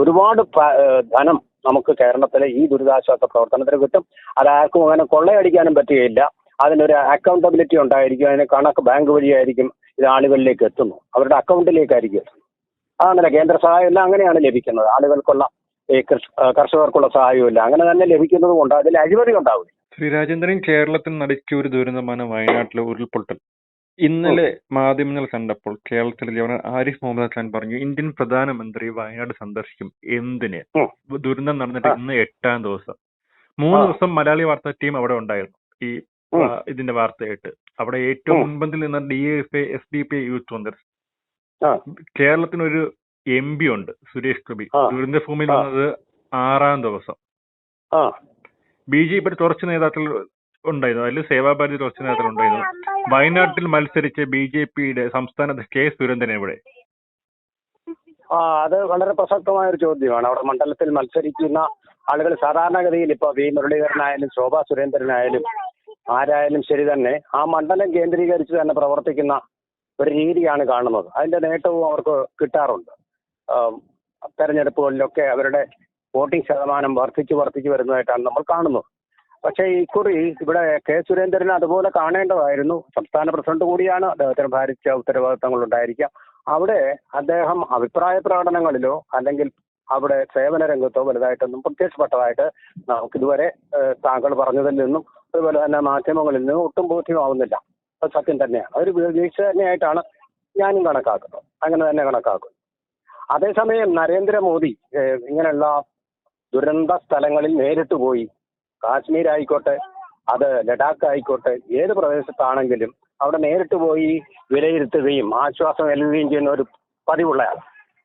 ഒരുപാട് ധനം നമുക്ക് കേരളത്തിലെ ഈ ദുരിതാശ്വാസ പ്രവർത്തനത്തിന് കിട്ടും. അത് ആർക്കും അങ്ങനെ കൊള്ളയടിക്കാനും പറ്റുകയില്ല. അതിനൊരു അക്കൗണ്ടബിലിറ്റി ഉണ്ടായിരിക്കും. അതിന് കണക്ക് ബാങ്ക് വഴിയായിരിക്കും ഇത് ആളുകളിലേക്ക് എത്തുന്നു അവരുടെ അക്കൗണ്ടിലേക്കായിരിക്കും എത്തുന്നത്. അതാണല്ലോ കേന്ദ്ര സഹായം എല്ലാം അങ്ങനെയാണ് ലഭിക്കുന്നത്. ആളുകൾക്കുള്ള ഈ കർഷകർക്കുള്ള സഹായവും അങ്ങനെ തന്നെ ലഭിക്കുന്നത് കൊണ്ട് അതിൽ അഴിമതി ഉണ്ടാവില്ല. ശ്രീ രാജേന്ദ്രൻ കേരളത്തിൽ നടക്കിയ ഒരു ദുരന്തമാണ് വയനാട്ടിലെ ഉരുൾപൊട്ടൽ. ഇന്നലെ മാധ്യമങ്ങൾ കണ്ടപ്പോൾ കേരളത്തിലെ ഗവർണർ ആരിഫ് മുഹമ്മദ് ഖാൻ പറഞ്ഞു ഇന്ത്യൻ പ്രധാനമന്ത്രി വയനാട് സന്ദർശിക്കും. എന്തിന്? ദുരന്തം നടന്നിട്ട്. ഇന്ന് എട്ടാം ദിവസം. മൂന്ന് ദിവസം മലയാളി വാർത്താ ടീം അവിടെ ഉണ്ടായിരുന്നു ഈ ഇതിന്റെ വാർത്തയായിട്ട്. അവിടെ ഏറ്റവും മുൻപന്തിൽ നിന്ന D F A S D P youth Congress. കേരളത്തിനൊരു M P ഉണ്ട് സുരേഷ് ഗോപി. ദുരന്ത ദുരന്തഭൂമിയിൽ. വന്നത് ആറാം ദിവസം. ബി ജെ പിയുടെ കുറച്ച് നേതാക്കൾ ഉണ്ടായിരുന്നു. അതിൽ സേവാഭാരതി കുറച്ച് നേതാക്കൾ ഉണ്ടായിരുന്നു. വയനാട്ടിൽ മത്സരിച്ച ബി ജെ പിയുടെ സംസ്ഥാന കെ സുരേന്ദ്രൻ ഇവിടെ ആ അത് വളരെ പ്രസക്തമായ ഒരു ചോദ്യമാണ്. അവിടെ മണ്ഡലത്തിൽ മത്സരിക്കുന്ന ആളുകൾ സാധാരണഗതിയിൽ ഇപ്പോൾ വി മുരളീധരനായാലും ശോഭാ സുരേന്ദ്രനായാലും ആരായാലും ശരി തന്നെ ആ മണ്ഡലം കേന്ദ്രീകരിച്ച് തന്നെ പ്രവർത്തിക്കുന്ന ഒരു രീതിയാണ് കാണുന്നത്. അതിന്റെ നേട്ടവും അവർക്ക് കിട്ടാറുണ്ട്. തെരഞ്ഞെടുപ്പുകളിലൊക്കെ അവരുടെ വോട്ടിംഗ് ശതമാനം വർദ്ധിച്ചു വർദ്ധിച്ചു വരുന്നതായിട്ടാണ് നമ്മൾ കാണുന്നത്. പക്ഷേ ഇക്കുറി ഇവിടെ കെ സുരേന്ദ്രൻ അതുപോലെ കാണേണ്ടതായിരുന്നു. സംസ്ഥാന പ്രസിഡന്റ് കൂടിയാണ്. അദ്ദേഹത്തിന് ഭാരിച്ച ഉത്തരവാദിത്തങ്ങൾ ഉണ്ടായിരിക്കാം. അവിടെ അദ്ദേഹം അഭിപ്രായ പ്രകടനങ്ങളിലോ അല്ലെങ്കിൽ അവിടെ സേവന രംഗത്തോ വലുതായിട്ടൊന്നും പ്രത്യക്ഷപ്പെട്ടതായിട്ട് നമുക്ക് ഇതുവരെ താങ്കൾ പറഞ്ഞതിൽ നിന്നും അതുപോലെ തന്നെ മാധ്യമങ്ങളിൽ നിന്നും ഒട്ടും ബോധ്യമാവുന്നില്ല. അത് സത്യം തന്നെയാണ്. അതൊരു വീഴ്ച തന്നെയായിട്ടാണ് ഞാനും കണക്കാക്കുന്നത്. അങ്ങനെ തന്നെ കണക്കാക്കുന്നു. അതേസമയം നരേന്ദ്രമോദി ഇങ്ങനെയുള്ള ദുരന്ത സ്ഥലങ്ങളിൽ നേരിട്ട് പോയി കാശ്മീർ ആയിക്കോട്ടെ അത് ലഡാക്ക് ആയിക്കോട്ടെ ഏത് പ്രദേശത്താണെങ്കിലും അവിടെ നേരിട്ട് പോയി വിലയിരുത്തുകയും ആശ്വാസം നൽകുകയും ചെയ്യുന്ന ഒരു പതിവുള്ളയാൾ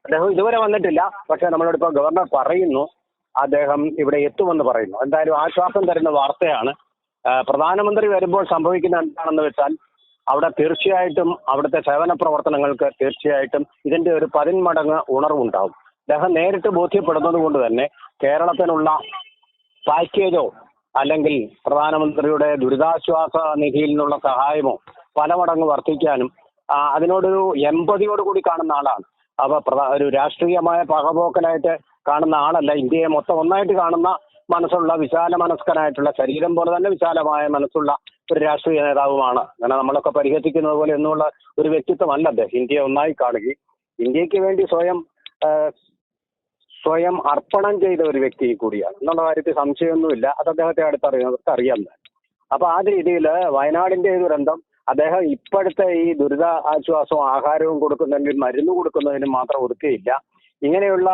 അദ്ദേഹം ഇതുവരെ വന്നിട്ടില്ല പക്ഷെ നമ്മളോട് ഇപ്പോൾ ഗവർണർ പറയുന്നു അദ്ദേഹം ഇവിടെ എത്തുമെന്ന് പറയുന്നു. എന്തായാലും ആശ്വാസം തരുന്ന വാർത്തയാണ്. പ്രധാനമന്ത്രി വരുമ്പോൾ സംഭവിക്കുന്ന എന്താണെന്ന് വെച്ചാൽ അവിടെ തീർച്ചയായിട്ടും അവിടുത്തെ സേവന പ്രവർത്തനങ്ങൾക്ക് തീർച്ചയായിട്ടും ഇതിന്റെ ഒരു പതിന്മടങ്ങ് ഉണർവുണ്ടാവും. അദ്ദേഹം നേരിട്ട് ബോധ്യപ്പെടുന്നത് കൊണ്ട് തന്നെ കേരളത്തിനുള്ള പാക്കേജോ അല്ലെങ്കിൽ പ്രധാനമന്ത്രിയുടെ ദുരിതാശ്വാസ നിധിയിൽ നിന്നുള്ള സഹായമോ പല മടങ്ങ് വർദ്ധിക്കാനും അതിനോടൊരു എമ്പതിയോട് കൂടി കാണുന്ന ആളാണ്. അപ്പൊ ഒരു രാഷ്ട്രീയമായ പകപോക്കലായിട്ട് കാണുന്ന ആളല്ല ഇന്ത്യയെ മൊത്തം ഒന്നായിട്ട് കാണുന്ന മനസ്സുള്ള വിശാല മനസ്കനായിട്ടുള്ള ശരീരം പോലെ തന്നെ വിശാലമായ മനസ്സുള്ള ഒരു രാഷ്ട്രീയ നേതാവുമാണ്. അങ്ങനെ നമ്മളൊക്കെ പരിഹസിക്കുന്നത് പോലെ എന്നുള്ള ഒരു വ്യക്തിത്വമല്ല അദ്ദേഹം. ഇന്ത്യയെ ഒന്നായി കാണുകയും ഇന്ത്യയ്ക്ക് വേണ്ടി സ്വയം സ്വയം അർപ്പണം ചെയ്ത ഒരു വ്യക്തി കൂടിയാണ്. എന്നുള്ള കാര്യത്തിൽ സംശയമൊന്നുമില്ല. അത് അദ്ദേഹത്തെ അടുത്തറിയുന്നവർക്ക് അറിയാം. അപ്പൊ ആ രീതിയിൽ വയനാടിന്റെ ദുരന്തം അദ്ദേഹം ഇപ്പോഴത്തെ ഈ ദുരിത ആശ്വാസവും ആഹാരവും കൊടുക്കുന്നതിനും മരുന്ന് കൊടുക്കുന്നതിനും മാത്രം ഒതുക്കുകയില്ല ഇങ്ങനെയുള്ള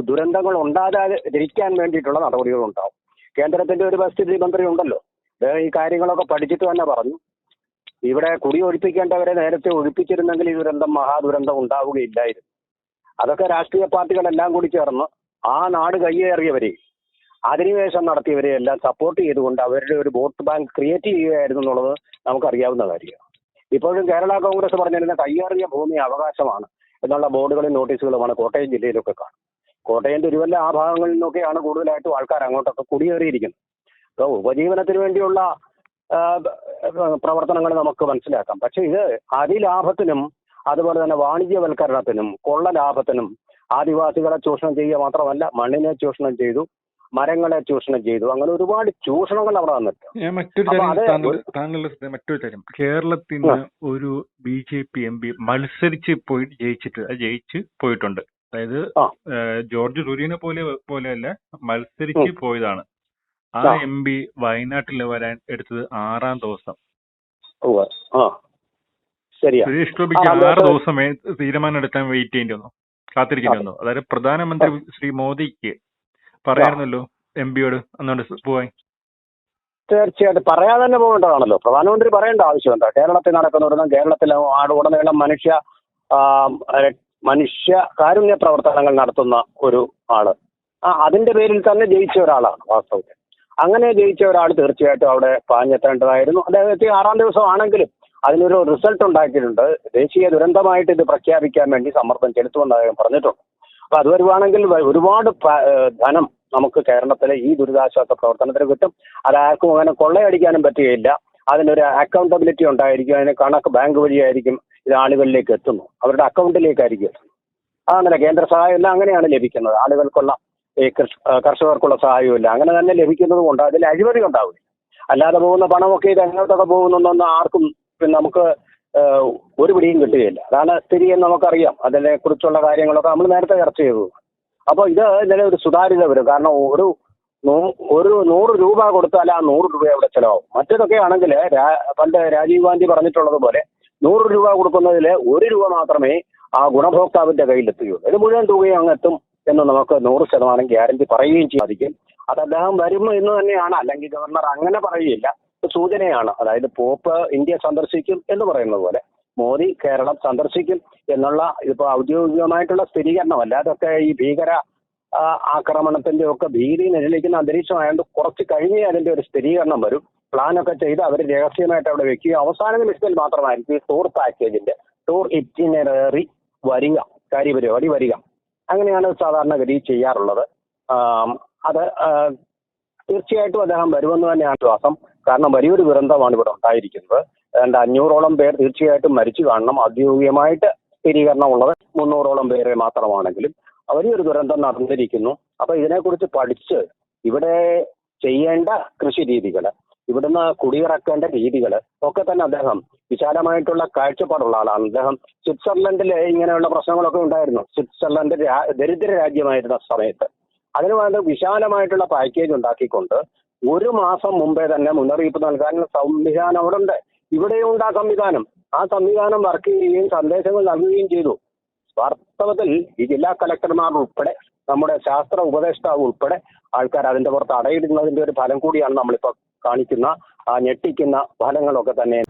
ദുരന്തങ്ങൾ ഉണ്ടാകാതിരിക്കാൻ വേണ്ടിയിട്ടുള്ള നടപടികൾ ഉണ്ടാവും കേന്ദ്രത്തിന്റെ ഒരു പരിസ്ഥിതി മന്ത്രി ഉണ്ടല്ലോ. അദ്ദേഹം ഈ കാര്യങ്ങളൊക്കെ പഠിച്ചിട്ട് തന്നെ പറഞ്ഞു. ഇവിടെ കുടി ഒഴിപ്പിക്കേണ്ടവരെ നേരത്തെ ഒഴിപ്പിച്ചിരുന്നെങ്കിൽ ഈ ദുരന്തം മഹാദുരന്തം ഉണ്ടാവുകയില്ലായിരുന്നു. അതൊക്കെ രാഷ്ട്രീയ പാർട്ടികളെല്ലാം കൂടി ചേർന്ന് ആ നാട് കയ്യേറിയവരെ അധിനിവേശം നടത്തിയവരെ എല്ലാം സപ്പോർട്ട് ചെയ്തുകൊണ്ട് അവരുടെ ഒരു വോട്ട് ബാങ്ക് ക്രിയേറ്റ് ചെയ്യുകയായിരുന്നു എന്നുള്ളത് നമുക്കറിയാവുന്ന കാര്യമാണ്. ഇപ്പോഴും കേരള കോൺഗ്രസ് പറഞ്ഞിരുന്ന കയ്യേറിയ ഭൂമി അവകാശമാണ് എന്നുള്ള ബോർഡുകളും നോട്ടീസുകളുമാണ് കോട്ടയം ജില്ലയിലൊക്കെ കാണും കോട്ടയം തിരുവല്ല ആ ഭാഗങ്ങളിൽ നിന്നൊക്കെയാണ് കൂടുതലായിട്ടും ആൾക്കാർ അങ്ങോട്ടൊക്കെ കുടിയേറിയിരിക്കുന്നത്. അപ്പോൾ ഉപജീവനത്തിന് വേണ്ടിയുള്ള പ്രവർത്തനങ്ങൾ നമുക്ക് മനസ്സിലാക്കാം. പക്ഷെ ഇത് അതിലാഭത്തിനും അതുപോലെ തന്നെ വാണിജ്യവൽക്കരണത്തിനും കൊള്ള ലാഭത്തിനും ആദിവാസികളെ ചൂഷണം ചെയ്യുക മാത്രമല്ല മണ്ണിനെ ചൂഷണം ചെയ്തു മരങ്ങളെ ചൂഷണം ചെയ്തു അങ്ങനെ ഒരുപാട് ചൂഷണങ്ങൾ അവിടെ വന്നിട്ട് ഞാൻ മറ്റൊരു കാര്യം താങ്കളുടെ മറ്റൊരു കാര്യം. കേരളത്തിൽ നിന്ന് ഒരു B J P M P മത്സരിച്ച് പോയി ജയിച്ചിട്ട് ജയിച്ച് പോയിട്ടുണ്ട്. അതായത് ജോർജ് കുര്യനെ പോലെ പോലെയല്ല മത്സരിച്ച് പോയതാണ്. ആ. എം പി വയനാട്ടിൽ വരാൻ എടുത്തത് ആറാം ദിവസം. ശരിയാ. സുരേഷ് ഗോപിക്ക് ആറ് ദിവസം തീരുമാനം എടുക്കാൻ വെയിറ്റ് ചെയ്യേണ്ടി വന്നു. കാത്തിരിക്കേണ്ടി വന്നു അതായത് പ്രധാനമന്ത്രി ശ്രീ മോദിക്ക് പറയായിരുന്നല്ലോ എം പിയോട് അന്നുകൊണ്ട് പോവാൻ. തീർച്ചയായിട്ടും. പറയാതെ തന്നെ പോകേണ്ടതാണല്ലോ. പ്രധാനമന്ത്രി പറയേണ്ട ആവശ്യം എന്താ കേരളത്തിൽ നടക്കുന്ന ദുരന്തം കേരളത്തിൽ ആട് ഉടനീളം മനുഷ്യ മനുഷ്യ കാരുണ്യ പ്രവർത്തനങ്ങൾ നടത്തുന്ന ഒരു ആൾ. ആ അതിന്റെ പേരിൽ തന്നെ ജയിച്ച ഒരാളാണ് വാസ്തവത്തിൽ. അങ്ങനെ ജയിച്ച ഒരാൾ തീർച്ചയായിട്ടും അവിടെ പാഞ്ഞെത്തേണ്ടതായിരുന്നു. അദ്ദേഹത്തെ ആറാം ദിവസം ആണെങ്കിലും അതിനൊരു റിസൾട്ട് ഉണ്ടാക്കിയിട്ടുണ്ട്. ദേശീയ ദുരന്തമായിട്ട് ഇത് പ്രഖ്യാപിക്കാൻ വേണ്ടി സമ്മർദ്ദം ചെലുത്തുമെന്ന് അദ്ദേഹം പറഞ്ഞിട്ടുണ്ട്. അപ്പൊ അത് വരുവാണെങ്കിൽ ഒരുപാട് ധനം നമുക്ക് കേരളത്തിലെ ഈ ദുരിതാശ്വാസ പ്രവർത്തനത്തിന് കിട്ടും. അത് ആർക്കും അങ്ങനെ കൊള്ളയടിക്കാനും പറ്റുകയില്ല. അതിനൊരു അക്കൗണ്ടബിലിറ്റി ഉണ്ടായിരിക്കും. അതിന് കണക്ക് ബാങ്ക് വഴിയായിരിക്കും ഇത് ആളുകളിലേക്ക് എത്തുന്നു അവരുടെ അക്കൗണ്ടിലേക്കായിരിക്കും എത്തുന്നത്. ആണല്ലോ കേന്ദ്ര സഹായം എല്ലാം അങ്ങനെയാണ് ലഭിക്കുന്നത്. ആളുകൾക്കുള്ള ഈ കർഷകർക്കുള്ള സഹായമില്ല അങ്ങനെ തന്നെ ലഭിക്കുന്നത് കൊണ്ട് അതിൽ അഴിമതി ഉണ്ടാവില്ല അല്ലാതെ പോകുന്ന പണമൊക്കെ ഇത് എങ്ങോട്ടൊക്കെ പോകുന്നൊന്നും ആർക്കും നമുക്ക് ഒരു പിടിയും കിട്ടുകയില്ല. അതാണ് സ്ഥിതി എന്ന് നമുക്കറിയാം. അതിനെ കുറിച്ചുള്ള കാര്യങ്ങളൊക്കെ നമ്മൾ നേരത്തെ ചർച്ച ചെയ്തു. അപ്പോൾ ഇത് ഇതിന് ഒരു സുതാര്യത വരും. കാരണം ഒരു ഒരു നൂറ് രൂപ കൊടുത്താൽ ആ നൂറ് രൂപ അവിടെ ചിലവാകും. മറ്റേതൊക്കെ ആണെങ്കിൽ പണ്ട് രാജീവ് ഗാന്ധി പറഞ്ഞിട്ടുള്ളത് പോലെ നൂറ് രൂപ കൊടുക്കുന്നതിൽ ഒരു രൂപ മാത്രമേ ആ ഗുണഭോക്താവിന്റെ കയ്യിലെത്തുകയുള്ളൂ. ഇത് മുഴുവൻ തുകയും അങ്ങ് എത്തും എന്ന് നമുക്ക് നൂറ് ശതമാനം ഗ്യാരണ്ടി പറയുകയും സാധിക്കും അത് അദ്ദേഹം വരും എന്ന് തന്നെയാണ് അല്ലെങ്കിൽ ഗവർണർ അങ്ങനെ പറയുകയില്ല. സൂചനയാണ്. അതായത് പോപ്പ് ഇന്ത്യ സന്ദർശിക്കും എന്ന് പറയുന്നത് പോലെ മോദി കേരളം സന്ദർശിക്കും എന്നുള്ള ഇപ്പൊ ഔദ്യോഗികമായിട്ടുള്ള സ്ഥിരീകരണമല്ല അതൊക്കെ ഈ ഭീകര ആക്രമണത്തിന്റെ ഒക്കെ ഭീതി നിഴലിക്കുന്ന അന്തരീക്ഷമായതുകൊണ്ട് കുറച്ച് കഴിഞ്ഞേ അതിന്റെ ഒരു സ്ഥിരീകരണം വരും. പ്ലാനൊക്കെ ചെയ്ത് അവർ രഹസ്യമായിട്ട് അവിടെ വെക്കുക. അവസാന നിമിഷത്തിൽ മാത്രമായിരിക്കും ഈ ടൂർ പാക്കേജിന്റെ ടൂർ ഇറ്റിനറി വരിക കാര്യപരിപാടി വരിക. അങ്ങനെയാണ് സാധാരണഗതി ചെയ്യാറുള്ളത്. അത് തീർച്ചയായിട്ടും അദ്ദേഹം വരുമെന്ന് തന്നെയാണ് വിശ്വാസം. കാരണം വലിയൊരു ദുരന്തമാണ് ഇവിടെ ഉണ്ടായിരിക്കുന്നത്. ഏതാണ്ട് അഞ്ഞൂറോളം പേർ തീർച്ചയായിട്ടും മരിച്ചു. കാണണം ഔദ്യോഗികമായിട്ട് സ്ഥിരീകരണമുള്ളത് മുന്നൂറോളം പേരെ മാത്രമാണെങ്കിലും വലിയൊരു ദുരന്തം നടന്നിരിക്കുന്നു. അപ്പൊ ഇതിനെക്കുറിച്ച് പഠിച്ച് ഇവിടെ ചെയ്യേണ്ട കൃഷി രീതികൾ ഇവിടുന്ന് കുടിയിറക്കേണ്ട രീതികൾ ഒക്കെ തന്നെ അദ്ദേഹം വിശാലമായിട്ടുള്ള കാഴ്ചപ്പാടുള്ള ആളാണ്. അദ്ദേഹം സ്വിറ്റ്സർലൻഡിൽ ഇങ്ങനെയുള്ള പ്രശ്നങ്ങളൊക്കെ ഉണ്ടായിരുന്നു. സ്വിറ്റ്സർലൻഡ് ദരിദ്ര രാജ്യമായിരുന്ന സമയത്ത്. അതിനു വേണ്ട വിശാലമായിട്ടുള്ള പാക്കേജ് ഉണ്ടാക്കിക്കൊണ്ട് ഒരു മാസം മുമ്പേ തന്നെ മുന്നറിയിപ്പ് നൽകാനുള്ള സംവിധാനം അവിടെ ഉണ്ട് ഇവിടെയുണ്ട് ആ സംവിധാനം. ആ സംവിധാനം വർക്ക് ചെയ്യുകയും സന്ദേശങ്ങൾ നൽകുകയും ചെയ്തു. വാസ്തവത്തിൽ ഈ ജില്ലാ കളക്ടർമാർ ഉൾപ്പെടെ നമ്മുടെ ശാസ്ത്ര ഉപദേഷ്ടാവ് ഉൾപ്പെടെ ആൾക്കാർ അതിന്റെ പുറത്ത് അടയിടുന്നതിന്റെ ഒരു ഫലം കൂടിയാണ് നമ്മളിപ്പോ കാണിക്കുന്ന ആ ഞെട്ടിക്കുന്ന ഫലങ്ങളൊക്കെ തന്നെ.